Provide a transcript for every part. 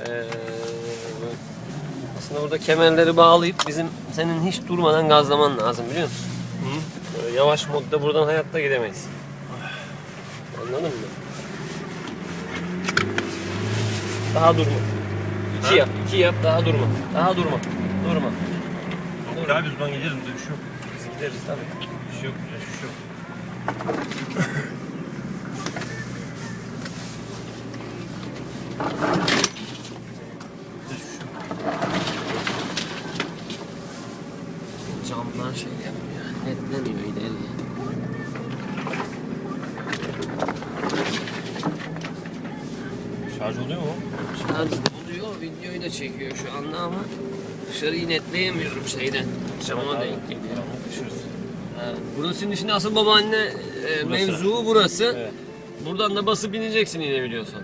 Ee, aslında burada kemerleri bağlayıp bizim senin hiç durmadan gazlaman lazım biliyor musun? Böyle yavaş modda buradan hayatta gidemeyiz. Anladın mı? Daha durma. İki Ha? yap, iki yap, daha durma. Daha durma. Durma. Yok abi biz buradan giderim de bir şey yok. Biz gideriz tabii. Bir şey yok, bir şey yok. Camdan şey yapmıyor. Netlemiyor ileriye. Şarj oluyor mu? Şarj oluyor, videoyu da çekiyor şu anda ama dışarıyı netleyemiyorum şeyden. Cama denk geliyor. Burasının içinde asıl babaanne e, Burası. mevzuu burası. Evet. Buradan da basıp ineceksin yine biliyorsan.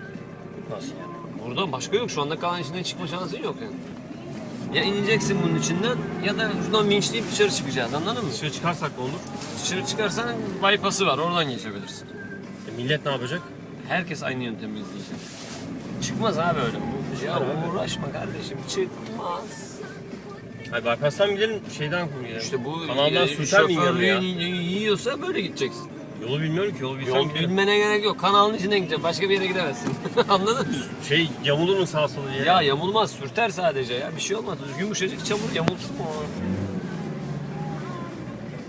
Nasıl yani? Burada başka yok. Şu anda kalan içinden çıkma şansın yok yani. Ya ineceksin bunun içinden ya da şuradan vinçleyip dışarı çıkacağız anladın mı? Dışarı çıkarsak ne olur? Dışarı çıkarsan bypass'ı var oradan geçebilirsin. E, millet ne yapacak? Herkes aynı yöntemi izleyecek. Çıkmaz abi öyle. Ya uğraşma kardeşim çıkmaz. Hayır bypass'tan gidelim şeyden gidelim? İşte bu Kanaldan e, sürter mi ya? yiyorsa böyle gideceksin. Yolu bilmiyorum ki yolu bilsem Yol giderim. bilmene gerek yok. Kanalın içinden gideceksin. Başka bir yere gidemezsin. Anladın mı? Şey yamulur mu sağa sola diye? Ya yamulmaz. Sürter sadece ya. Bir şey olmaz. Yumuşacık çamur yamultur mu?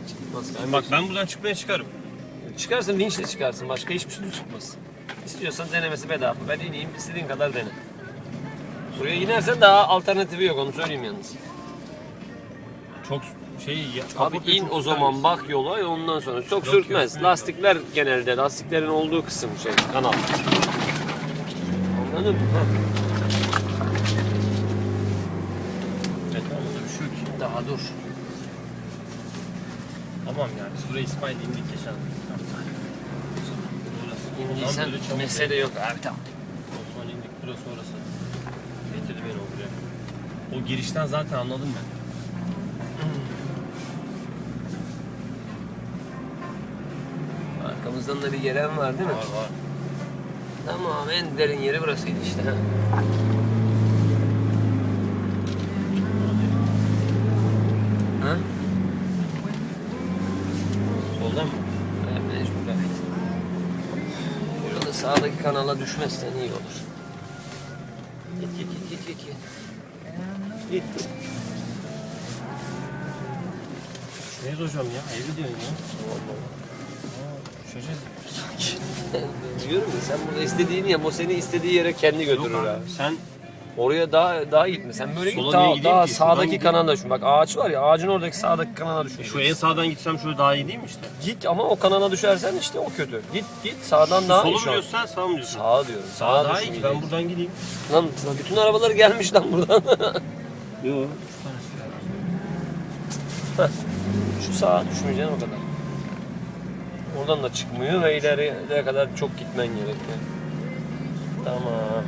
Çıkmaz kardeşim. Bak ben buradan çıkmaya çıkarım. Çıkarsın vinçle çıkarsın. Başka hiçbir şey çıkmaz. İstiyorsan denemesi bedava. Ben ineyim istediğin kadar dene. Buraya inersen daha alternatifi yok onu söyleyeyim yalnız. Çok şey Abi in o zaman bak yola ondan sonra. Çok Yok, sürtmez. yok, Lastikler genelde lastiklerin olduğu kısım şey kanal. Anladın mı? Evet da bir şey. Daha dur. Tamam yani biz buraya İsmail'de indik geçen hafta. Burası. O İndiysen böyle çabuk mesele yok abi tamam. O zaman indik burası orası. Getirdi beni oraya. O girişten zaten anladım ben. Arkamızdan da bir gelen var değil mi? Var var. Tamam en derin yeri burasıydı işte. Ha. Soldan mı? Evet, mecbur evet. Burada sağdaki kanala düşmezsen iyi olur. Git git git git git. git. Git. Neyiz hocam ya? Evi diyorsun ya. Düşeceğiz sanki. Diyorum ya sen burada istediğini yap. O seni istediği yere kendi Yok götürür abi. abi sen Oraya daha daha gitme. Sen böyle Sola git niye daha, gideyim daha ki? Şuradan sağdaki gideyim. kanala düşün. Bak ağaç var ya ağacın oradaki sağdaki kanala düşün. e, şu en sağdan gitsem şöyle daha iyi değil mi işte? Git ama o kanala düşersen işte o kötü. Git git sağdan daha iyi Solu mu şu an. diyorsun sen sağ mı diyorsun? Sağ diyorum. Sağ Sağa daha iyi ki ben buradan gideyim. Lan bütün arabalar gelmiş lan buradan. Yok. Şu sağa düşmeyeceksin o kadar. Oradan da çıkmıyor ve ileriye kadar çok gitmen gerekiyor. Tamam.